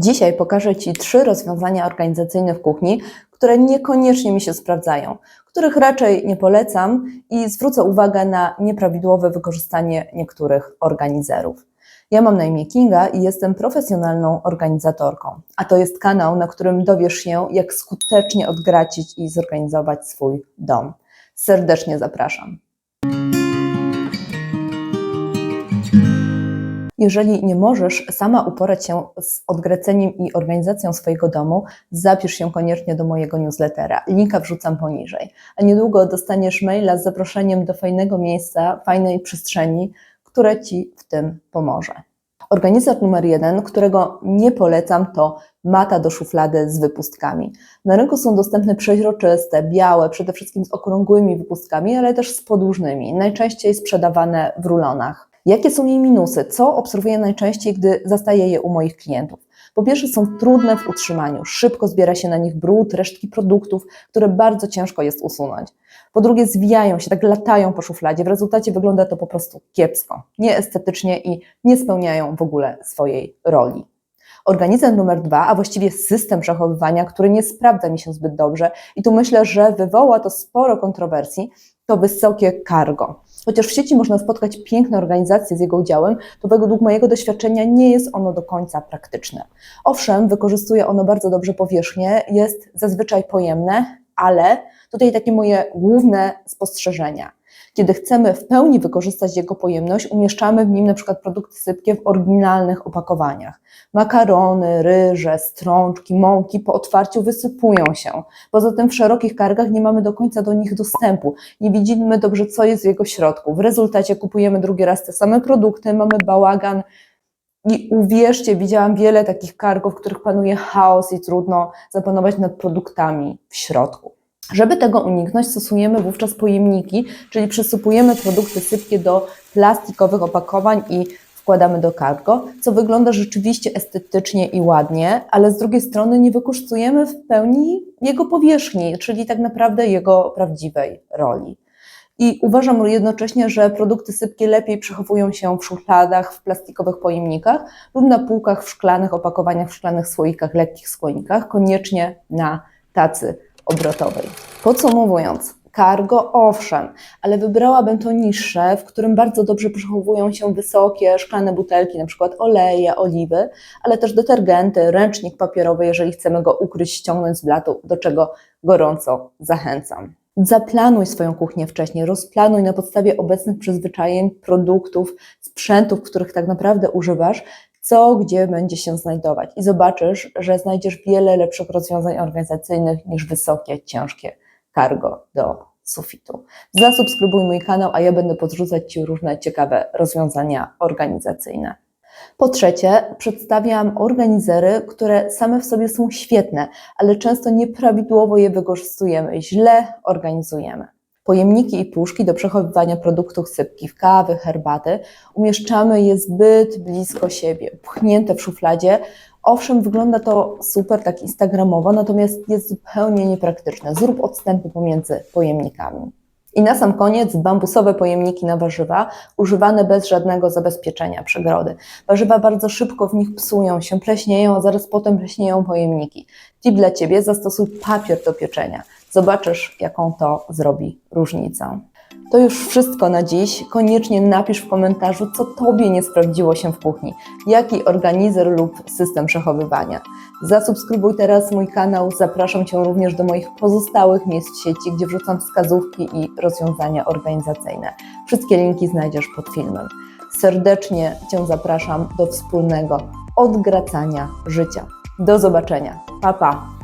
Dzisiaj pokażę Ci trzy rozwiązania organizacyjne w kuchni, które niekoniecznie mi się sprawdzają, których raczej nie polecam i zwrócę uwagę na nieprawidłowe wykorzystanie niektórych organizerów. Ja mam na imię Kinga i jestem profesjonalną organizatorką, a to jest kanał, na którym dowiesz się, jak skutecznie odgracić i zorganizować swój dom. Serdecznie zapraszam. Jeżeli nie możesz sama uporać się z odgraceniem i organizacją swojego domu, zapisz się koniecznie do mojego newslettera. Linka wrzucam poniżej. A niedługo dostaniesz maila z zaproszeniem do fajnego miejsca, fajnej przestrzeni, które Ci w tym pomoże. Organizator numer jeden, którego nie polecam, to mata do szuflady z wypustkami. Na rynku są dostępne przeźroczyste, białe, przede wszystkim z okrągłymi wypustkami, ale też z podłużnymi, najczęściej sprzedawane w rulonach. Jakie są jej minusy? Co obserwuję najczęściej, gdy zastaję je u moich klientów? Po pierwsze, są trudne w utrzymaniu, szybko zbiera się na nich brud, resztki produktów, które bardzo ciężko jest usunąć. Po drugie, zwijają się, tak latają po szufladzie, w rezultacie wygląda to po prostu kiepsko, nieestetycznie i nie spełniają w ogóle swojej roli. Organizm numer dwa, a właściwie system przechowywania, który nie sprawdza mi się zbyt dobrze i tu myślę, że wywoła to sporo kontrowersji, to wysokie cargo. Chociaż w sieci można spotkać piękne organizacje z jego udziałem, to według mojego doświadczenia nie jest ono do końca praktyczne. Owszem, wykorzystuje ono bardzo dobrze powierzchnię, jest zazwyczaj pojemne, ale tutaj takie moje główne spostrzeżenia. Kiedy chcemy w pełni wykorzystać jego pojemność, umieszczamy w nim na przykład produkty sypkie w oryginalnych opakowaniach. Makarony, ryże, strączki, mąki po otwarciu wysypują się. Poza tym w szerokich kargach nie mamy do końca do nich dostępu. Nie widzimy dobrze, co jest w jego środku. W rezultacie kupujemy drugi raz te same produkty, mamy bałagan, i uwierzcie, widziałam wiele takich kargów, w których panuje chaos i trudno zapanować nad produktami w środku. Żeby tego uniknąć, stosujemy wówczas pojemniki, czyli przysypujemy produkty sypkie do plastikowych opakowań i wkładamy do cargo, co wygląda rzeczywiście estetycznie i ładnie, ale z drugiej strony nie wykorzystujemy w pełni jego powierzchni, czyli tak naprawdę jego prawdziwej roli. I uważam jednocześnie, że produkty sypkie lepiej przechowują się w szufladach, w plastikowych pojemnikach lub na półkach w szklanych opakowaniach, w szklanych słoikach, lekkich skłonikach, koniecznie na tacy obrotowej. Podsumowując, cargo owszem, ale wybrałabym to niższe, w którym bardzo dobrze przechowują się wysokie szklane butelki, na przykład oleje, oliwy, ale też detergenty, ręcznik papierowy, jeżeli chcemy go ukryć, ściągnąć z blatu, do czego gorąco zachęcam. Zaplanuj swoją kuchnię wcześniej, rozplanuj na podstawie obecnych przyzwyczajeń, produktów, sprzętów, których tak naprawdę używasz, co gdzie będzie się znajdować. I zobaczysz, że znajdziesz wiele lepszych rozwiązań organizacyjnych niż wysokie, ciężkie cargo do sufitu. Zasubskrybuj mój kanał, a ja będę podrzucać Ci różne ciekawe rozwiązania organizacyjne. Po trzecie, przedstawiam organizery, które same w sobie są świetne, ale często nieprawidłowo je wykorzystujemy, źle organizujemy. Pojemniki i puszki do przechowywania produktów sypkich, kawy, herbaty, umieszczamy je zbyt blisko siebie, pchnięte w szufladzie. Owszem, wygląda to super, tak instagramowo, natomiast jest zupełnie niepraktyczne. Zrób odstępy pomiędzy pojemnikami. I na sam koniec bambusowe pojemniki na warzywa, używane bez żadnego zabezpieczenia przegrody. Warzywa bardzo szybko w nich psują się, pleśnieją, a zaraz potem pleśnieją pojemniki. Tip dla Ciebie, zastosuj papier do pieczenia. Zobaczysz, jaką to zrobi różnicę. To już wszystko na dziś. Koniecznie napisz w komentarzu, co Tobie nie sprawdziło się w kuchni, jaki organizer lub system przechowywania. Zasubskrybuj teraz mój kanał, zapraszam Cię również do moich pozostałych miejsc sieci, gdzie wrzucam wskazówki i rozwiązania organizacyjne. Wszystkie linki znajdziesz pod filmem. Serdecznie Cię zapraszam do wspólnego odgracania życia. Do zobaczenia. Pa, pa!